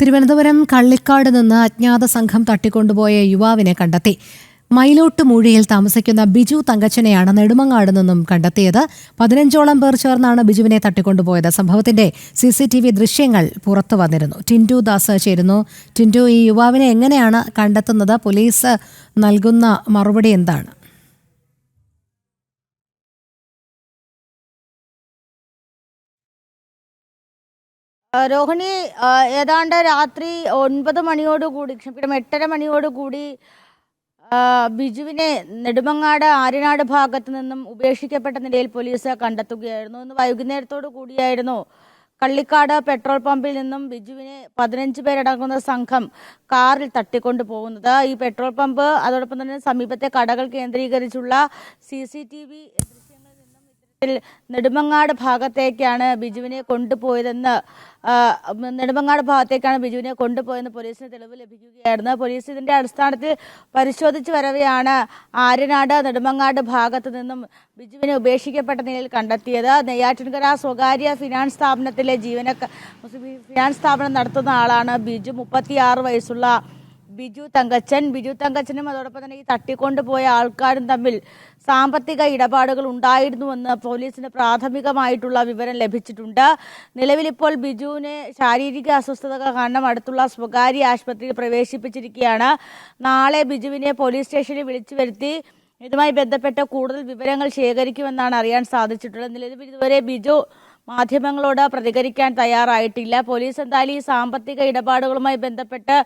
തിരുവനന്തപുരം കള്ളിക്കാട് നിന്ന് അജ്ഞാത സംഘം തട്ടിക്കൊണ്ടുപോയ യുവാവിനെ കണ്ടെത്തി. മൈലോട്ട് മൂഴിയിൽ താമസിക്കുന്ന ബിജു തങ്കച്ചനെയാണ് നെടുമങ്ങാട് നിന്നും കണ്ടെത്തിയത്. പതിനഞ്ചോളം പേർ ചേർന്നാണ് ബിജുവിനെ തട്ടിക്കൊണ്ടുപോയത്. സംഭവത്തിന്റെ സി സി ടി വി ദൃശ്യങ്ങൾ പുറത്തു വന്നിരുന്നു. ടിന്റു ദാസ് ചേരുന്നു. ടിന്റു ഈ യുവാവിനെ എങ്ങനെയാണ് കണ്ടെത്തുന്നത്? പോലീസ് നൽകുന്ന മറുപടി എന്താണ്? രോഹിണി ഏതാണ്ട് രാത്രി ഒൻപത് മണിയോടുകൂടി ക്ഷമിക്കണം എട്ടര മണിയോടുകൂടി കൂടി ബിജുവിനെ നെടുമങ്ങാട് ആര്യനാട് ഭാഗത്ത് നിന്നും ഉപേക്ഷിക്കപ്പെട്ട നിലയിൽ പോലീസ് കണ്ടെത്തുകയായിരുന്നു. ഇന്ന് വൈകുന്നേരത്തോടു കൂടിയായിരുന്നു കള്ളിക്കാട് പെട്രോൾ പമ്പിൽ നിന്നും ബിജുവിനെ പതിനഞ്ച് പേരടങ്ങുന്ന സംഘം കാറിൽ തട്ടിക്കൊണ്ടു പോകുന്നത്. ഈ പെട്രോൾ പമ്പ് അതോടൊപ്പം തന്നെ സമീപത്തെ കടകൾ കേന്ദ്രീകരിച്ചുള്ള സി നെടുമങ്ങാട് ഭാഗത്തേക്കാണ് ബിജുവിനെ കൊണ്ടുപോയതെന്ന് നെടുമങ്ങാട് ഭാഗത്തേക്കാണ് ബിജുവിനെ കൊണ്ടുപോയെന്ന് പോലീസിന് തെളിവ് ലഭിക്കുകയായിരുന്നു. പോലീസ് ഇതിന്റെ അടിസ്ഥാനത്തിൽ പരിശോധിച്ചു വരവെയാണ് ആര്യനാട് നെടുമങ്ങാട് ഭാഗത്ത് നിന്നും ബിജുവിനെ ഉപേക്ഷിക്കപ്പെട്ട നിലയിൽ കണ്ടെത്തിയത്. നെയ്യാറ്റിൻകര സ്വകാര്യ ഫിനാൻസ് സ്ഥാപനത്തിലെ ജീവനക്കാർ ഫിനാൻസ് സ്ഥാപനം നടത്തുന്ന ആളാണ് ബിജു. മുപ്പത്തിയാറ് വയസ്സുള്ള ബിജു തങ്കച്ചൻ. ബിജു തങ്കച്ചനും അതോടൊപ്പം തന്നെ ഈ തട്ടിക്കൊണ്ടു പോയ ആൾക്കാരും തമ്മിൽ സാമ്പത്തിക ഇടപാടുകൾ ഉണ്ടായിരുന്നുവെന്ന് പോലീസിന് പ്രാഥമികമായിട്ടുള്ള വിവരം ലഭിച്ചിട്ടുണ്ട്. നിലവിലിപ്പോൾ ബിജുവിനെ ശാരീരിക അസ്വസ്ഥത കാരണം അടുത്തുള്ള സ്വകാര്യ ആശുപത്രിയിൽ പ്രവേശിപ്പിച്ചിരിക്കുകയാണ്. നാളെ ബിജുവിനെ പോലീസ് സ്റ്റേഷനിൽ വിളിച്ചു വരുത്തി ഇതുമായി ബന്ധപ്പെട്ട കൂടുതൽ വിവരങ്ങൾ ശേഖരിക്കുമെന്നാണ് അറിയാൻ സാധിച്ചിട്ടുള്ളത്. നിലവിൽ ഇതുവരെ ബിജു മാധ്യമങ്ങളോട് പ്രതികരിക്കാൻ തയ്യാറായിട്ടില്ല. പോലീസ് എന്തായാലും ഈ സാമ്പത്തിക ഇടപാടുകളുമായി ബന്ധപ്പെട്ട്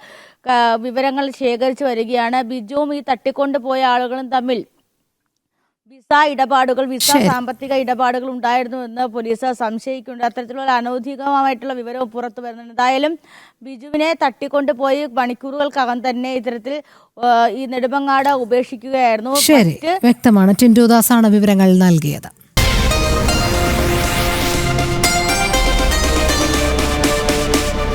വിവരങ്ങൾ ശേഖരിച്ചു വരികയാണ്. ബിജുവും ഈ തട്ടിക്കൊണ്ടുപോയ ആളുകളും തമ്മിൽ വിസ ഇടപാടുകൾ വിസ സാമ്പത്തിക ഇടപാടുകൾ ഉണ്ടായിരുന്നു എന്ന് പോലീസ് സംശയിക്കുന്നുണ്ട്. അത്തരത്തിലുള്ള അനൗദ്യോഗികമായിട്ടുള്ള വിവരവും പുറത്തു വരുന്നുണ്ട്. എന്തായാലും ബിജുവിനെ തട്ടിക്കൊണ്ടുപോയി മണിക്കൂറുകൾക്കകം തന്നെ ഇത്തരത്തിൽ ഈ നെടുമങ്ങാട് ഉപേക്ഷിക്കുകയായിരുന്നു. ശരി. വ്യക്തമാണ്. ടിൻഡുദാസാണ് വിവരങ്ങൾ നൽകിയത്.